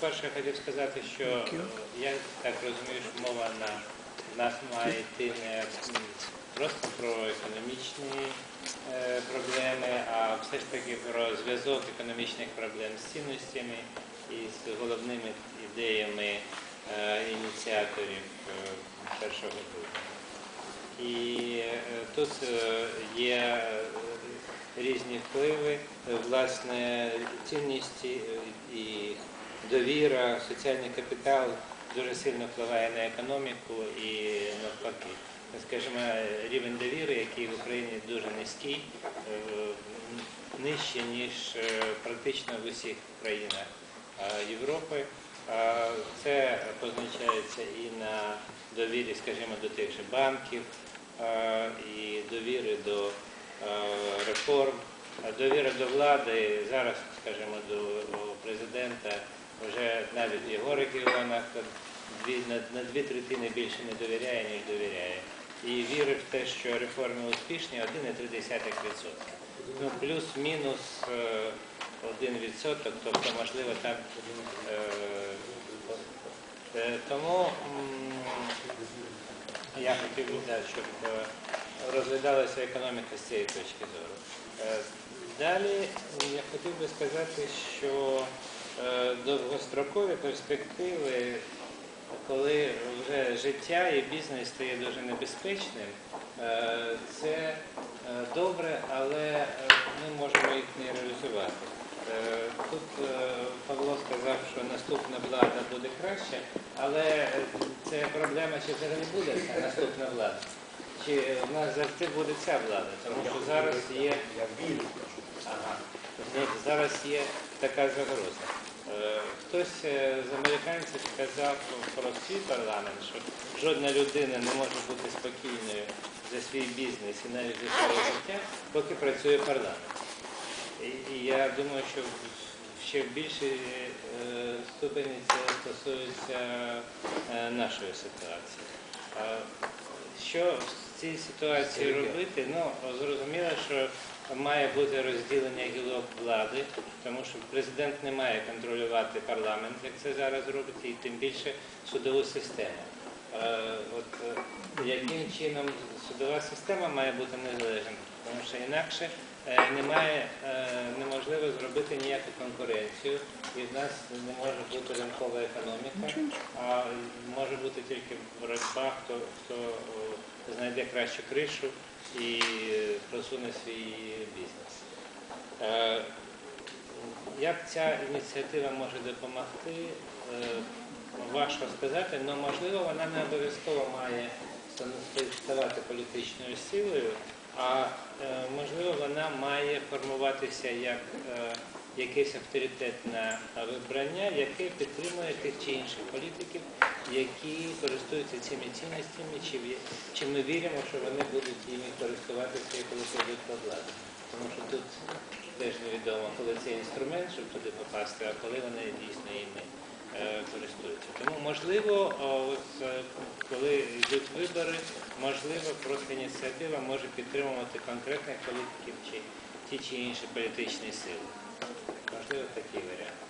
по-перше, я хотів сказати, що я так розумію, що мова на нас має йти не просто про економічні е, проблеми, а все ж таки про зв'язок економічних проблем з цінностями і з головними ідеями е, ініціаторів е, першого грудня. І е, тут є різні впливи, власне, цінності і довіра, соціальний капітал дуже сильно впливає на економіку і навпаки. Скажімо, рівень довіри, який в Україні дуже низький, е, нижче, ніж е, практично в усіх країнах е, Європи. Це позначається і на довірі, скажімо, до тих же банків, і довіри до реформ, довіра до влади зараз, скажімо, до президента вже навіть його регіонах дві, на, дві третини більше не довіряє, ніж довіряє. І вірить в те, що реформи успішні 1,3%. Ну, плюс-мінус е, 1%, тобто, можливо, там. е, е, Тому я хотів би, щоб е, розглядалася економіка з цієї точки зору. Е, Далі я хотів би сказати, що е, довгострокові перспективи, коли вже життя і бізнес стає дуже небезпечним, е, це е, добре, але е, ми можемо їх не реалізувати. Е, Тут е, Павло сказав, що наступна влада буде краще, але е, це проблема, чи взагалі буде ця наступна влада. Чи в нас завжди буде ця влада, тому що зараз є. Ага. Зараз є така загроза. Хтось е, з американців сказав про свій парламент, що жодна людина не може бути спокійною за свій бізнес і навіть за своє життя, поки працює парламент. І, я думаю, що ще в більшій е, ступені це стосується е, нашої ситуації. Що в цій ситуації робити? Ну, зрозуміло, що має бути розділення гілок влади, тому що президент не має контролювати парламент, як це зараз робить, і тим більше судову систему. Е, От е, яким чином судова система має бути незалежною, тому що інакше е, немає, неможливо зробити ніяку конкуренцію, і в нас не може бути ринкова економіка, а може бути тільки боротьба, хто, хто знайде кращу кришу і просуне свій бізнес. Е, Як ця ініціатива може допомогти, е, важко сказати, але можливо вона не обов'язково має ставати політичною силою, а е, можливо вона має формуватися як якесь авторитетне вибрання, яке підтримує тих чи інших політиків, які користуються цими цінностями, чи, ми віримо, що вони будуть їми користуватися, коли прийдуть до влади. Тому що тут теж невідомо, коли це інструмент, щоб туди попасти, а коли вони дійсно іми е, користуються. Тому можливо, от, е, коли йдуть вибори, можливо, просто ініціатива може підтримувати конкретних політиків чи ті чи інші політичні сили. Можливо, такий варіант.